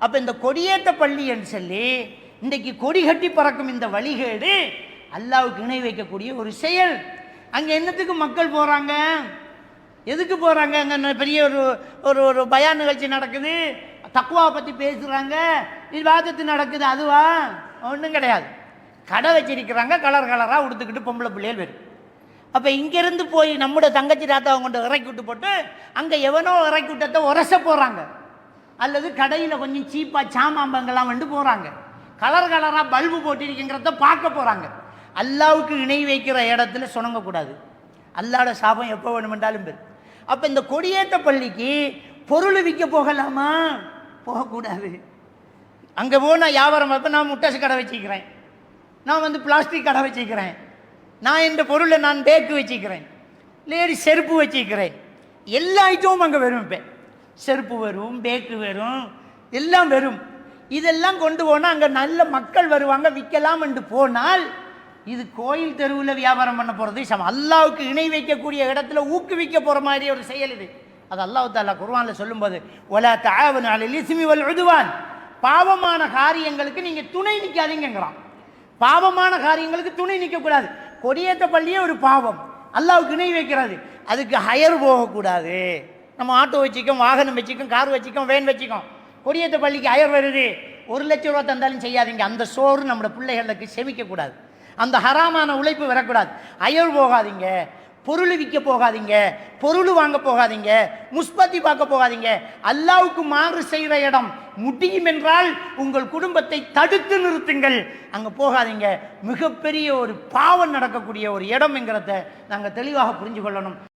அப்போ இந்த கொடியேற்ற பள்ளின்னு சொல்லி இன்றைக்கு கொடி கட்டி பறக்கும் இந்த வழிகேடு அல்லாவுக்கு இணை வைக்கக்கூடிய ஒரு செயல். அங்கே என்னத்துக்கு மக்கள் போகிறாங்க எதுக்கு போகிறாங்க அங்கே பெரிய ஒரு ஒரு ஒரு பயா நிகழ்ச்சி நடக்குது? தக்குவாவை பற்றி பேசுகிறாங்க விவாதத்து நடக்குது. அதுவா? ஒன்றும் கிடையாது. கடை வச்சிருக்கிறாங்க. கலர் கலராக உடுத்துக்கிட்டு பொம்பளை பிள்ளைகள் வரும். அப்போ இங்கேருந்து போய் நம்முடைய தங்கச்சி ராத்தாவை கொண்டு இறக்கி விட்டு போட்டு அங்கே எவனோ இறக்கி விட்டத்தை உரச போகிறாங்க அல்லது கடையில் கொஞ்சம் சீப்பாக சாமாம்பங்கள்லாம் வந்து போகிறாங்க கலர் கலராக பல்பு போட்டிருக்குங்கிறத பார்க்க போகிறாங்க அல்லாவுக்கு இணை வைக்கிற இடத்துல சுணங்கக்கூடாது. அல்லாட சாபம் எப்போ வேணுமென்றாலும் பெரு. அப்போ இந்த கொடியேற்ற பள்ளிக்கு பொருள் விற்க போகலாமா? போகக்கூடாது. அங்கே போனால் வியாபாரம் பார்ப்ப நான் முட்டாசு கடை வச்சுக்கிறேன். நான் வந்து பிளாஸ்டிக் கடை வச்சுக்கிறேன். நான் இந்த பொருளை நான் பேக்கு வச்சுக்கிறேன். லேடி செருப்பு வச்சுக்கிறேன். எல்லா ஐட்டமும் அங்கே வரும் இப்போ. செருப்பு வரும் பேக்கு வரும் எல்லாம் வரும். இதெல்லாம் கொண்டு போனால் அங்கே நல்ல மக்கள் வருவாங்க விற்கலாம் என்று போனால் இது கோயில் தெருவில் வியாபாரம் பண்ண போகிறது சம அல்லாவுக்கு இணை வைக்கக்கூடிய இடத்துல ஊக்குவிக்க போகிற மாதிரி ஒரு செயல் இது. அது அல்லாஹ் தாலா குர்ஆனில் சொல்லும்போது ஒலா தாவன் அலில் இஸ்மி வல் உதுவான். பாவமான காரியங்களுக்கு நீங்கள் துணை நிற்காதீங்கிறான் பாவமான காரியங்களுக்கு துணை நிற்கக்கூடாது கொடியேற்ற பள்ளியே ஒரு பாவம். அல்லாவுக்கு இணை வைக்கிறது. அதுக்கு ஹயர் போகக்கூடாது. நம்ம ஆட்டோ வச்சுக்கோம் வாகனம் வச்சுக்கோம் கார் வச்சுக்கோம் வேன் வச்சுக்கோம். கொடியேற்ற பள்ளிக்கு அயர் வருது. ஒரு லட்ச ரூபா தந்தாலும் செய்யாதீங்க. அந்த சோறு நம்மளோட பிள்ளைகளுக்கு செமிக்கக்கூடாது. அந்த ஹராமான உழைப்பு வரக்கூடாது. அயர் போகாதீங்க. பொருள் விற்க போகாதீங்க. பொருள் வாங்க போகாதீங்க. முஸ்பத்தி பார்க்க போகாதீங்க. அல்லாவுக்கு மாறு செய்கிற இடம் முடியும் என்றால் உங்கள் குடும்பத்தை தடுத்து நிறுத்துங்கள். அங்கே போகாதீங்க. மிகப்பெரிய ஒரு பாவம் நடக்கக்கூடிய ஒரு இடம்ங்கிறத நாங்கள் தெளிவாக புரிஞ்சு கொள்ளணும்